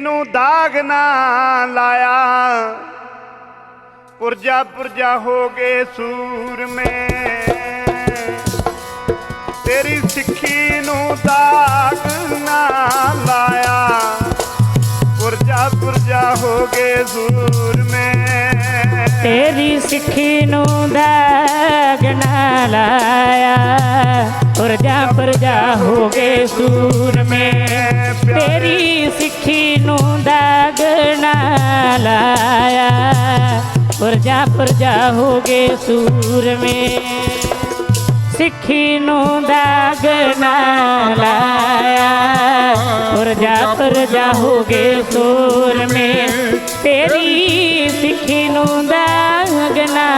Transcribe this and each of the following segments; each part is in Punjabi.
ਨੂੰ ਦਾਗ ਨਾ ਲਾਇਆ। ਪੁਰਜਾ ਪੁਰਜਾ ਹੋ ਗਏ ਸੂਰਮੇ। ਤੇਰੀ ਸਿੱਖੀ ਨੂੰ ਦਾਗ ਨਾ ਲਾਇਆ। ਪੁਰਜਾ ਪੁਰਜਾ ਹੋ ਗਏ ਸੂਰਮੇ। ਤੇਰੀ ਸਿੱਖੀ ਨੂੰ ਦਾਗ ਨਾ ਲਾਇਆ। ਪੁਰਜਾ ਪੁਰਜਾ ਹੋ ਗਏ ਸੂਰਮੇ। ਤੇਰੀ ਪੁਰਜਾ ਪੁਰਜਾ ਹੋ ਗਏ ਸੂਰਮੇ ਸਿੱਖੀ ਨੂੰ ਦਾਗ ਨਾ ਲਾਇਆ। ਪੁਰਜਾ ਪੁਰਜਾ ਹੋ ਗਏ ਸੂਰਮੇ ਤੇਰੀ ਸਿੱਖੀ ਨੂੰ ਦਾਗ ਨਾ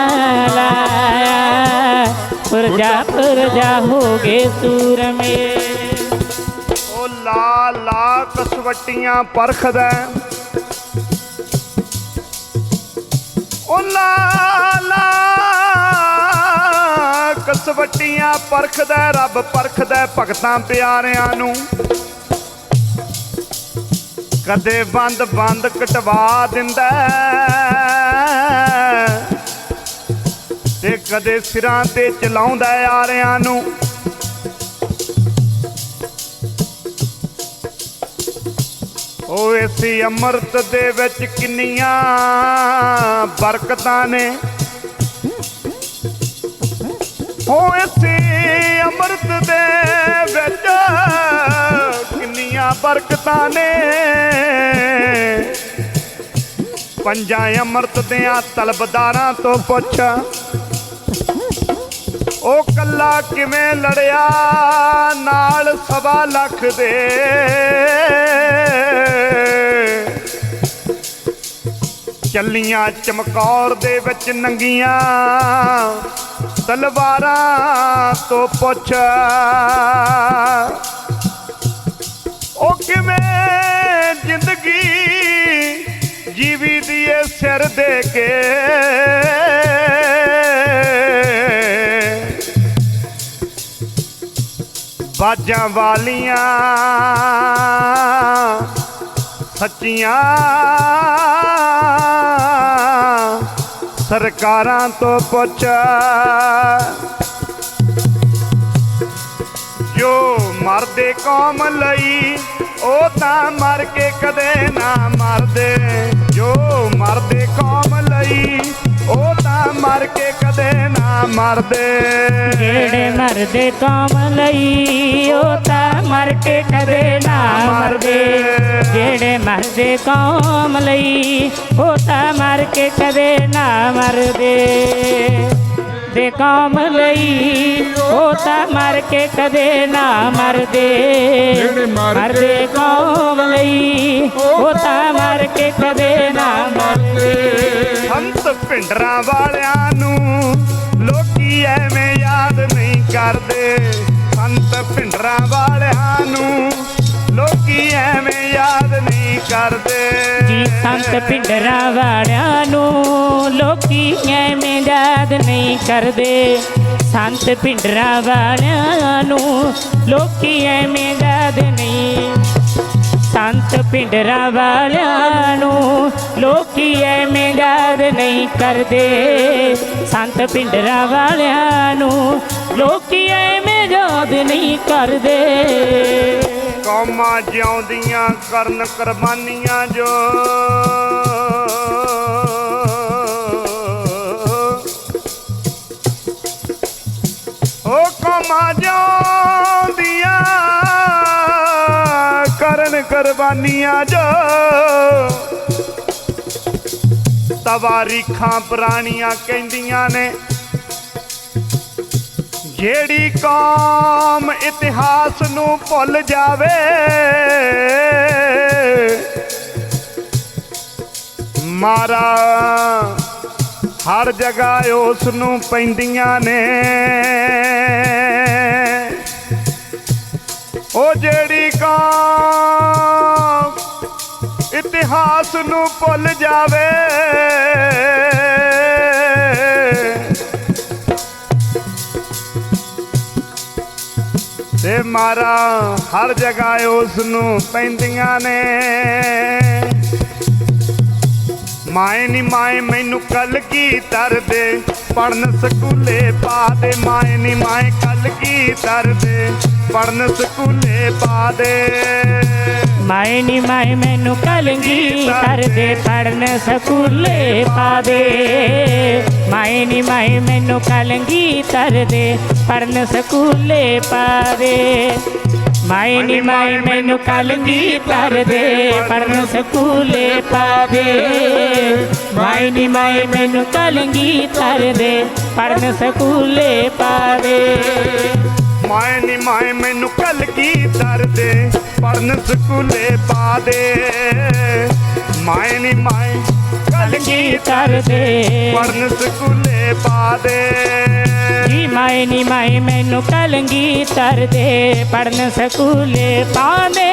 ਲਾਇਆ। ਪੁਰਜਾ ਪੁਰਜਾ ਹੋ ਗਏ ਸੂਰਮੇ ਉਹ ਲਾ ਲਾ ਕਸਵੱਟੀਆਂ ਪਰਖਦਾ। ਉਹ ਕਸਵੱਟੀਆਂ ਪਰਖਦਾ ਰੱਬ ਪਰਖਦਾ ਭਗਤਾਂ ਪਿਆਰਿਆਂ ਨੂੰ। ਕਦੇ ਬੰਦ ਬੰਦ ਕਟਵਾ ਦਿੰਦਾ ਤੇ ਕਦੇ ਸਿਰਾਂ ਤੇ ਚਲਾਉਂਦਾ ਯਾਰਿਆਂ ਨੂੰ। ਇਸ ਅੰਮ੍ਰਿਤ ਦੇ ਵਿੱਚ ਕਿੰਨੀਆਂ ਬਰਕਤਾਂ ਨੇ। ਉਹ ਇਸ ਅੰਮ੍ਰਿਤ ਦੇ ਵਿੱਚ ਕਿੰਨੀਆਂ ਬਰਕਤਾਂ ਨੇ। ਪੰਜਾਂ ਅੰਮ੍ਰਿਤ ਦਿਆਂ ਤਲਬਦਾਰਾਂ ਤੋਂ ਪੁੱਛ, ਉਹ ਕੱਲਾ ਕਿਵੇਂ ਲੜਿਆ? ਨਾਲ ਸਵਾ ਲੱਖ ਦੇ। ਚੱਲੀਆਂ ਚਮਕੌਰ ਦੇ ਵਿੱਚ ਨੰਗੀਆਂ। ਤਲਵਾਰਾਂ ਤੋਂ ਪੁੱਛ। ਉਹ ਕਿਵੇਂ ਜ਼ਿੰਦਗੀ ਜੀਵੀ ਦੀ ਸਿਰ ਦੇ ਕੇ? ਬਾਜਾਂ ਵਾਲੀਆਂ ਸੱਚੀਆਂ ਸਰਕਾਰਾਂ ਤੋਂ ਪੁੱਛ। ਜੋ ਮਰਦੇ ਕੌਮ ਲਈ, ਉਹ ਤਾਂ ਮਰ ਕੇ ਕਦੇ ਨਾ ਮਰਦੇ। ਜੋ ਮਰਦੇ ਕੌਮ ਲਈ ਮਰ ਕੇ ਕਦੇ ਨਾ ਮਰਦੇ। ਜਿਹੜੇ ਮਰਦੇ ਕੌਮ ਲਈ ਉਹ ਤਾਂ ਮਰ ਕੇ ਕਦੇ ਨਾ ਮਰਦੇ। ਜਿਹੜੇ ਮਰਦੇ ਕੌਮ ਲਈ ਉਹ ਤਾਂ ਮਰ ਕੇ ਕਦੇ ਨਾ ਮਰਦੇ। ਦੇ ਕੌਮ ਲਈ ਉਹ ਤਾਂ ਮਰ ਕੇ ਕਦੇ ਨਾ ਮਰਦੇ। ਜਿਹੜੇ ਮਰਦੇ ਕੌਮ ਲਈ ਉਹ ਤਾਂ ਮਰ ਕੇ ਕਦੇ ਨਾ ਮਰਦੇ। ਪਿੰਡਰਾਂ ਵਾਲਿਆਂ ਨੂੰ ਲੋਕੀ ਐਵੇਂ ਯਾਦ ਨਹੀਂ ਕਰਦੇ। ਸੰਤ ਪਿੰਡਰਾਂ ਵਾਲਿਆਂ ਨੂੰ ਲੋਕੀ ਐਵੇਂ ਯਾਦ ਨਹੀਂ ਕਰਦੇ। ਜੀ ਸੰਤ ਪਿੰਡਰਾਂ ਵਾਲਿਆਂ ਨੂੰ ਲੋਕੀ ਐਵੇਂ ਯਾਦ ਨਹੀਂ ਕਰਦੇ। ਸੰਤ ਪਿੰਡਰਾਂ ਵਾਲਿਆਂ ਨੂੰ ਲੋਕੀ ਐਵੇਂ ਯਾਦ ਨਹੀਂ ਸੰਤ ਪਿੰਡਰਾਂ ਵਾਲਿਆਂ ਨੂੰ ਲੋਕੀ ਐਵੇਂ ਯਾਦ ਨਹੀਂ ਕਰਦੇ। ਸੰਤ ਪਿੰਡਰਾਂ ਵਾਲਿਆਂ ਨੂੰ ਲੋਕੀ ਐਵੇਂ ਯਾਦ ਨਹੀਂ ਕਰਦੇ। ਕੌਮਾਂ ਜਿਉਂਦੀਆਂ ਕਰਨ ਕੁਰਬਾਨੀਆਂ ਜੋ। ਉਹ ਕੌਮਾਂ ਜਿਉਂਦੀਆਂ ਕੁਰਬਾਨੀਆਂ ਜੋ। ਤਵਾਰੀਖਾਂ ਪੁਰਾਣੀਆਂ ਕਹਿੰਦੀਆਂ ਨੇ, ਜਿਹੜੀ ਕੌਮ ਇਤਿਹਾਸ ਨੂੰ ਭੁੱਲ ਜਾਵੇ। ਮਾਰਾ ਹਰ ਜਗ੍ਹਾ ਉਸ ਨੂੰ ਪੈਂਦੀਆਂ ਨੇ। ਉਹ ਜਿਹੜੀ ਕੌਮ ਇਤਿਹਾਸ ਨੂੰ ਭੁੱਲ ਜਾਵੇ। ਤੇ ਮਾਰਾ ਹਰ ਜਗ੍ਹਾ ਉਸ ਨੂੰ ਪੈਂਦੀਆਂ ਨੇ। ਮਾਏ ਨੀ ਮਾਏ, ਮੈਨੂੰ ਕੱਲ ਕੀ ਤਰਦੇ? ਪੜਨ ਸਕੂਲੇ ਪਾ ਦੇ। ਮਾਏ ਨੀ ਮਾਏ ਕੱਲ ਕੀ ਤਰਦੇ? ਪੜਨ ਸਕੂਲੇ ਪਾ ਦੇ। ਮਾਏ ਨੀ ਮਾਏ, ਮੈਨੂੰ ਕਲੰਗੀ, ਕਰਦੇ ਪੜਨ ਸਕੂਲੇ ਪਾ ਦੇ। ਮਾਏ ਨੀ ਮਾਏ, ਮੈਨੂੰ ਕਲੰਗੀ, ਕਰਦੇ ਪੜਨ ਸਕੂਲੇ ਪਾ ਦੇ। ਮਾਏ ਨੀ ਮਾਏ, ਮੈਨੂੰ ਕਲੰਗੀ, ਕਰਦੇ ਪੜਨ ਸਕੂਲੇ ਪਾ ਦੇ। ਮਾਏ ਨੀ ਮਾਏ, ਮੈਨੂੰ ਕਲੰਗੀ, ਕਰਦੇ ਪੜਨ ਸਕੂਲੇ ਪਾ ਦੇ। ਮਾਏ ਨੀ ਮਾਏ, ਮੈਨੂੰ ਕੱਲ ਕੀ ਤਰਦੇ ਪੜਨ ਸਕੂਲੇ ਪਾ ਦੇ। ਮਾਏ ਨੀ ਮਾਏ, ਕੱਲ ਕੀ ਕਰਦੇ ਪੜਨ ਸਕੂਲੇ ਪਾ ਦੇ। ਜੀ ਮਾਏ ਨੀ ਮਾਏ, ਮੈਨੂੰ ਕਲੰਗੀ ਤਰਦੇ ਪੜਨ ਸਕੂਲੇ ਪਾਉਂਦੇ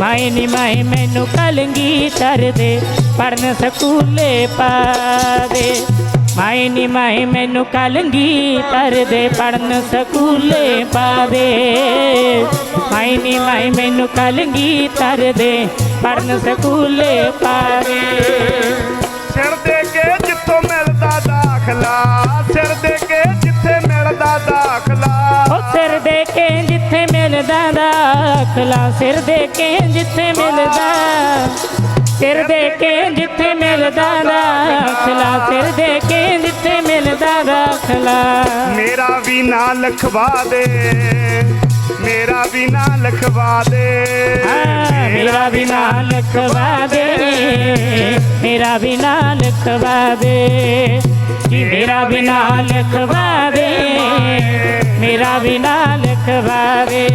ਮਾਏ ਨੀ ਮਾਏ, ਮੈਨੂੰ ਕਲੰਗੀ ਤਰਦੇ ਪੜਨ ਸਕੂਲੇ ਪਾਦੇ ਮਾਏ ਨੀ ਮਾਏ ਮੈਨੂੰ ਕਲੰਗੀ ਤਰਦੇ ਪੜਨ ਸਕੂਲੇ ਪਾਦੇ ਮਾਏ ਨੀ ਮਾਏ ਮੈਨੂੰ ਕਲੰਗੀ ਤਰਦੇ ਪੜਨ ਸਕੂਲੇ ਪਾਦੇ ਸਿਰ ਦੇ ਕੇ ਜਿੱਥੋਂ ਮਿਲਦਾ ਦਾਖਲਾ ਸਿਰ ਦੇ ਕੇ ਜਿੱਥੇ ਮਿਲਦਾ ਦਾਖਲਾ। ਉਹ ਸਿਰ ਦੇ ਕੇ ਜਿੱਥੇ ਮਿਲਦਾ ਦਾਖਲਾ ਸਿਰ ਦੇ ਕੇ ਜਿੱਥੇ ਮਿਲਦਾ। ਸਿਰ ਦੇ ਕੇ ਜਿੱਥੇ ਮਿਲਦਾ ਦਾਖਲਾ ਸਿਰ ਦੇ ਕੇ ਜਿੱਥੇ ਮਿਲਦਾ ਦਾਖਲਾ ਮੇਰਾ ਵੀ ਨਾਂ ਲਖਵਾ ਦੇ ਮੇਰਾ ਵੀ ਨਾਂ ਲਖਵਾ ਦੇ। ਹਾਂ, ਮੇਰਾ ਵੀ ਨਾਂ ਲਿਖਵਾ ਦੇ ਮੇਰਾ ਵੀ ਨਾਂ ਲਿਖਵਾ ਦੇ। ਜੀ ਮੇਰਾ ਵੀ ਨਾਂ ਲਿਖਵਾ ਦੇ। ਮੇਰਾ ਵੀ ਨਾਂ ਲਿਖਵਾ ਦੇ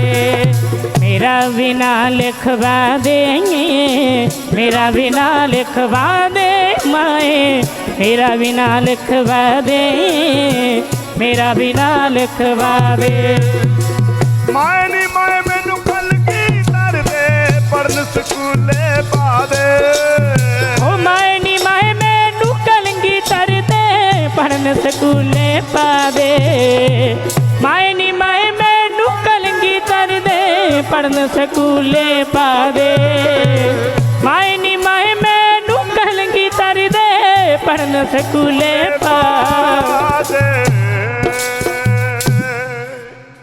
ਮੇਰਾ ਵੀ ਨਾਂ ਲਿਖਵਾ ਦੇ ਮੇਰਾ ਵੀ ਨਾਂ ਲਿਖਵਾ ਦੇ ਮਾਏ ਮੇਰਾ ਵੀ ਨਾਂ ਲਿਖਵਾ ਦੇ ਮੇਰਾ ਵੀ ਨਾਂ ਲਿਖਵਾ ਦੇ ਮਾਏ ਨੀ ਮਾਏ ਮੈਨੂੰ ਕੱਲ ਕੀ ਤਰਦੇ ਪੜਨ ਸਕੂਲੇ ਪਾ ਦੇ। ਓ ਮਾਏ ਨੀ ਮਾਏ ਮੈਨੂੰ ਕਲੰਗੀ ਤਰਦੇ ਪੜਨ ਸਕੂਲੇ ਪਾ ਪੜਨ ਸਕੂਲੇ ਪਾ ਦੇ। ਮਾਈ ਨੀ ਮਾਈ ਮੈਂ ਮੈਨੂੰ ਕਹਲਗੀ ਤਰ ਦੇ ਪੜਨ ਸਕੂਲੇ ਪਾਵੇ